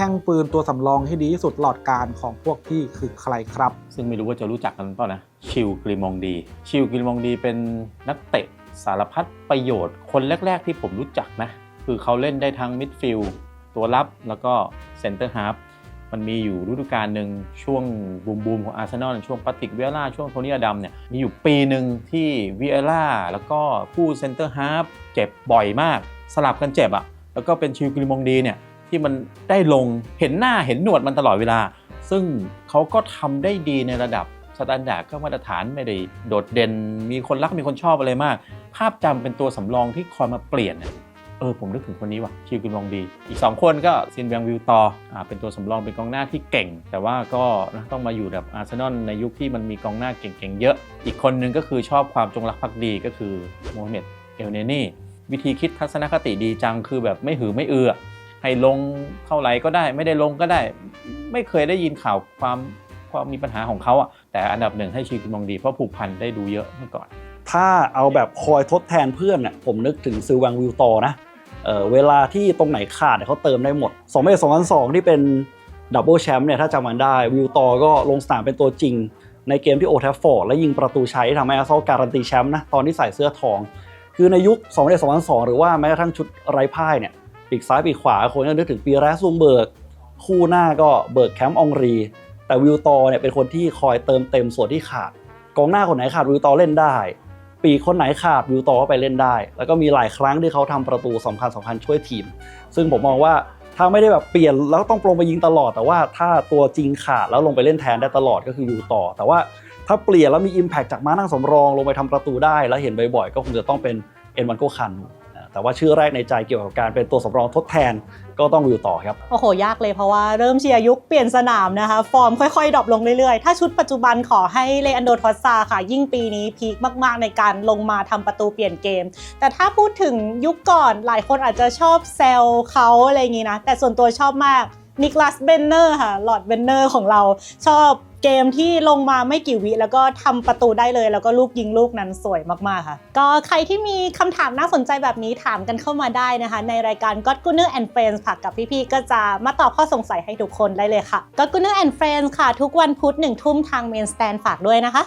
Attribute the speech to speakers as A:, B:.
A: ข้งปืนตัวสำรองที่ดีที่สุดตลอดการของพวกพี่คือใครครับ
B: ซึ่งไม่รู้ว่าจะรู้จักกันเปล่านะ ชิลกริมองดี ชิลกริมองดีเป็นนักเตะสารพัดประโยชน์ คนแรก ๆ ที่ผมรู้จักนะ คือเขาเล่นได้ทั้งมิดฟิลด์ตัวรับแล้วก็เซนเตอร์ฮาร์ฟมันมีอยู่ฤดูกาลหนึ่งช่วงบูมบูมของอาร์เซนอลช่วงปาติกเวียร่าช่วงโทนี่อดัมเนี่ยมีอยู่ปีหนึ่งที่เวียร่าแล้วก็ผู้เซนเตอร์ฮาร์ฟเจ็บบ่อยมาก สลับกันเจ็บอะแล้วก็เป็นชิลกริมองดีเนี่ย ที่มันได้ลงเห็นหน้าเห็นหนวดมันตลอดเวลา ซึ่งเขาก็ทำได้ดีในระดับสแตนดาร์ดก็มาตรฐานไม่ได้โดดเด่น มีคนรักมีคนชอบอะไรมาก ภาพจำเป็นตัวสำรองที่คอยมาเปลี่ยนเออผมนึกถึงคนนี้ว่ะชิวกินมองดี อีก 2 คนก็ซินแวงวิวตออ่าเป็นตัวสำรองเป็นกองหน้าที่เก่ง แต่ว่าก็นะต้องมาอยู่แบบอาร์เซนอลในยุคที่มันมีกองหน้าเก่งๆเยอะ อีกคนนึงก็คือชอบความจงรักภักดีก็คือโมฮัมเหม็ดเอลเนนี่ วิธีคิดทัศนคติดีจังคือแบบไม่หือไม่เอือ ให้ลงเท่าไหร่ก็ได้ ไม่ได้ลงก็ได้ ไม่เคยได้ยินข่าวความความมีปัญหาของเขาอะแต่อันดับหนึ่งให้ชีวิตมองดีเพราะผูกพันได้ดูเยอะเมื่อก่อน
C: ถ้าเอาแบบคอยทดแทนเพื่อนน่ะผมนึกถึงซิลวังวิวตอนะเออเวลาที่ตรงไหนขาดเนี่ยเขาเติมได้หมด2 0 2 0 2ที่เป็นดับเบิลแชมป์เนี่ยถ้าจำมันได้วิวตอก็ลงสนามเป็นตัวจริง ในเกมที่โอทัฟฟอร์ดและยิงประตูชัยที่ทำให้อาร์เซนอลการันตีแชมป์นะตอนที่ใส่เสื้อทอง คือในยุค2 0 2 2หรือว่าแม้กระทั่งชุดไร้พ่ายเนี่ย ปีกซ้ายปีกขวาคนก็นึกถึงปีแรสซูมเบิร์กคู่หน้าก็เบิร์กแคมป์องรี แต่วิวตอเนี่ยเป็นคนที่คอยเติมเต็มส่วนที่ขาด กองหน้าคนไหนขาดวิวตอเล่นได้ ปีคนไหนขาดวิวตอก็ไปเล่นได้ แล้วก็มีหลายครั้งที่เขาทำประตูสำคัญสำคัญช่วยทีม ซึ่งผมมองว่าถ้าไม่ได้แบบเปลี่ยนแล้วต้องปรงไปยิงตลอด แต่ว่าถ้าตัวจริงขาดแล้วลงไปเล่นแทนได้ตลอดก็คือวิวตอแต่ว่าถ้าเปลี่ยนแล้วมี Impact จากม้านั่งสำรองลงไปทำประตูได้ แล้วเห็นบ่อยๆ ก็คงจะต้องเป็นเอ็นวันโกคัน แต่ว่าชื่อแรกในใจเกี่ยวกับการเป็นตัวสำรองทดแทนก็ต้องวิวต่อครับ
D: โอ้โห ยากเลยเพราะว่าเริ่มเชียร์ยุคเปลี่ยนสนามนะคะ ฟอร์มค่อยๆดรอปลงเรื่อยๆ ถ้าชุดปัจจุบันขอให้เลอันโดทอสซาค่ะ ยิ่งปีนี้พีคมากๆในการลงมาทำประตูเปลี่ยนเกม แต่ถ้าพูดถึงยุคก่อนหลายคนอาจจะชอบแซวเขาอะไรอย่างงี้นะ แต่ส่วนตัวชอบมากนิคลัสเบนเนอร์ค่ะหลอดเบนเนอร์ของเราชอบ เกมที่ลงมาไม่กี่วิแล้วก็ทำประตูได้เลย แล้วก็ลูกยิงลูกนั้นสวยมากๆค่ะ ก็ใครที่มีคำถามน่าสนใจแบบนี้ถามกันเข้ามาได้นะคะ ในรายการ God g u n n e r and Friends ค่ะกับพี่ๆก็จะมาตอบข้อสงสัยให้ทุกคนได้เลยค่ะ God g u n n e r and Friends ค่ะ ทุกวันพุธหนึ่งทุ่มทางเมนสแตนฝากด้วยนะคะ